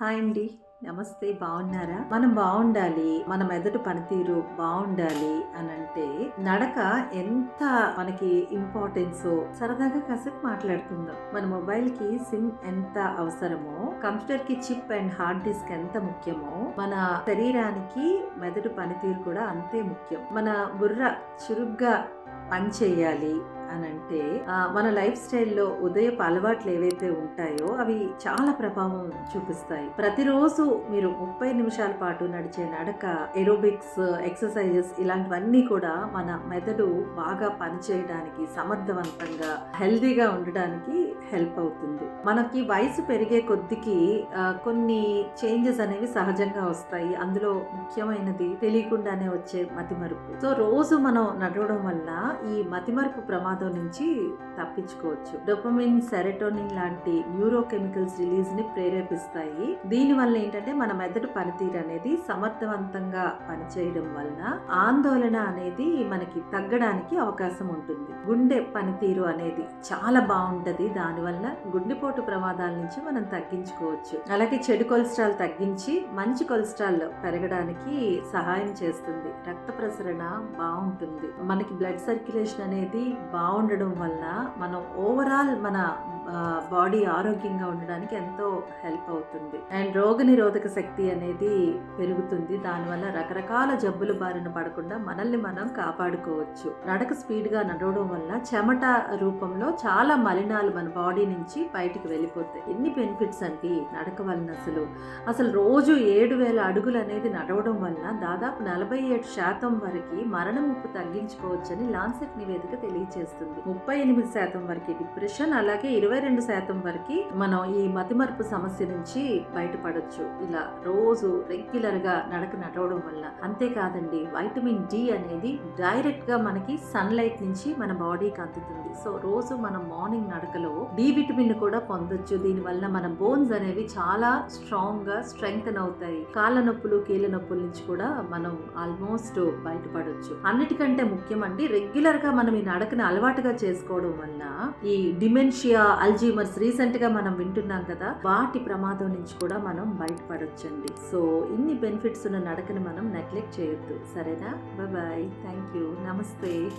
Hi అండి. నమస్తే బాగున్నారా? మనం బాగుండాలి మన మెదడు పనితీరు బాగుండాలి అని అంటే నడక ఎంత మనకి ఇంపార్టెన్స్ సరదాగా కాసేపు మాట్లాడుకుందాం. మన మొబైల్కి సిమ్ ఎంత అవసరమో కంప్యూటర్కి చిప్ అండ్ హార్డ్ డిస్క్ ఎంత ముఖ్యమో మన శరీరానికి మెదడు పనితీరు కూడా అంతే ముఖ్యం. మన బుర్ర చురుగ్గా పని చేయాలి అని అంటే మన లైఫ్ స్టైల్లో ఉదయపు అలవాట్లు ఏవైతే ఉంటాయో అవి చాలా ప్రభావం చూపిస్తాయి. ప్రతిరోజు మీరు ముప్పై నిమిషాల పాటు నడిచే నడక ఎరోబిక్స్ ఎక్సర్సైజెస్ ఇలాంటివన్నీ కూడా మన మెదడు బాగా పనిచేయడానికి సమర్థవంతంగా హెల్దీగా ఉండడానికి హెల్ప్ అవుతుంది. మనకి వయసు పెరిగే కొద్దికి కొన్ని చేంజెస్ అనేవి సహజంగా వస్తాయి. అందులో ముఖ్యమైనది తెలియకుండానే వచ్చే మతిమరుపు. సో రోజు మనం నడవడం వల్ల ఈ మతిమరుపు ప్రమాదం నుంచి తప్పించుకోవచ్చు. డొపమిన్ సెరటోనిన్ లాంటి న్యూరో కెమికల్స్ రిలీజ్ని ప్రేరేపిస్తాయి. దీని వల్ల ఏంటంటే మన మెదడు పనితీరు అనేది సమర్థవంతంగా పనిచేయడం వలన ఆందోళన అనేది మనకి తగ్గడానికి అవకాశం ఉంటుంది. గుండె పనితీరు అనేది చాలా బాగుంటది. దానివల్ల గుండెపోటు ప్రమాదాల నుంచి మనం తగ్గించుకోవచ్చు. అలాగే చెడు కొలెస్ట్రాల్ తగ్గించి మంచి కొలెస్ట్రాల్ పెరగడానికి సహాయం చేస్తుంది. రక్త ప్రసరణ బాగుంటుంది. మనకి బ్లడ్ సర్క్యులేషన్ అనేది బాగుండడం వల్ల మనం ఓవరాల్ మన బాడీ ఆరోగ్యంగా ఉండడానికి ఎంతో హెల్ప్ అవుతుంది. అండ్ రోగ నిరోధక శక్తి అనేది పెరుగుతుంది. దానివల్ల రకరకాల జబ్బుల బారిన పడకుండా మనల్ని మనం కాపాడుకోవచ్చు. నడక స్పీడ్గా నడవడం వల్ల చెమట రూపంలో చాలా మలినాలు మన బాడీ నుంచి బయటికి వెళ్ళిపోతాయి. ఎన్ని బెనిఫిట్స్ అండి నడక వలన అసలు? అసలు రోజు ఏడు వేల అడుగులు అనేది నడవడం వలన దాదాపు నలభై ఏడు శాతం వరకు మరణ ముప్పు తగ్గించుకోవచ్చని లాన్సెట్ నివేదిక తెలియజేస్తుంది ముప్పై ఎనిమిది శాతం వరకు డిప్రెషన్ అలాగే ఇరవై ఇరవై రెండు శాతం వరకు మనం ఈ మతిమరుపు సమస్య నుంచి బయటపడొచ్చు. ఇలా రోజు రెగ్యులర్గా నడక నడవడం వల్ల. అంతేకాదండి వైటమిన్ డి అనేది డైరెక్ట్గా మనకి సన్ లైట్ నుంచి మన బాడీకి అందుతుంది. సో రోజు మనం మార్నింగ్ నడకలో డి విటమిన్ కూడా పొందొచ్చు. దీని వల్ల మన బోన్స్ అనేవి చాలా స్ట్రాంగ్గా స్ట్రెంగ్తన్ అవుతాయి. కాళ్ళ నొప్పులు కీళ్ళ నొప్పుల నుంచి కూడా మనం ఆల్మోస్ట్ బయటపడొచ్చు. అన్నిటికంటే ముఖ్యమండి రెగ్యులర్గా మనం ఈ నడకని అలవాటుగా చేసుకోవడం వల్ల ఈ డిమెన్షియా అల్జీమర్స్ రీసెంట్గా మనం వింటున్నాం కదా వాటి ప్రమాదం నుంచి కూడా మనం బయటపడొచ్చండి. సో ఇన్ని బెనిఫిట్స్ ఉన్న నడకను మనం నెగ్లెక్ట్ చేయొద్దు. సరేనా? బాయ్ థ్యాంక్ యూ నమస్తే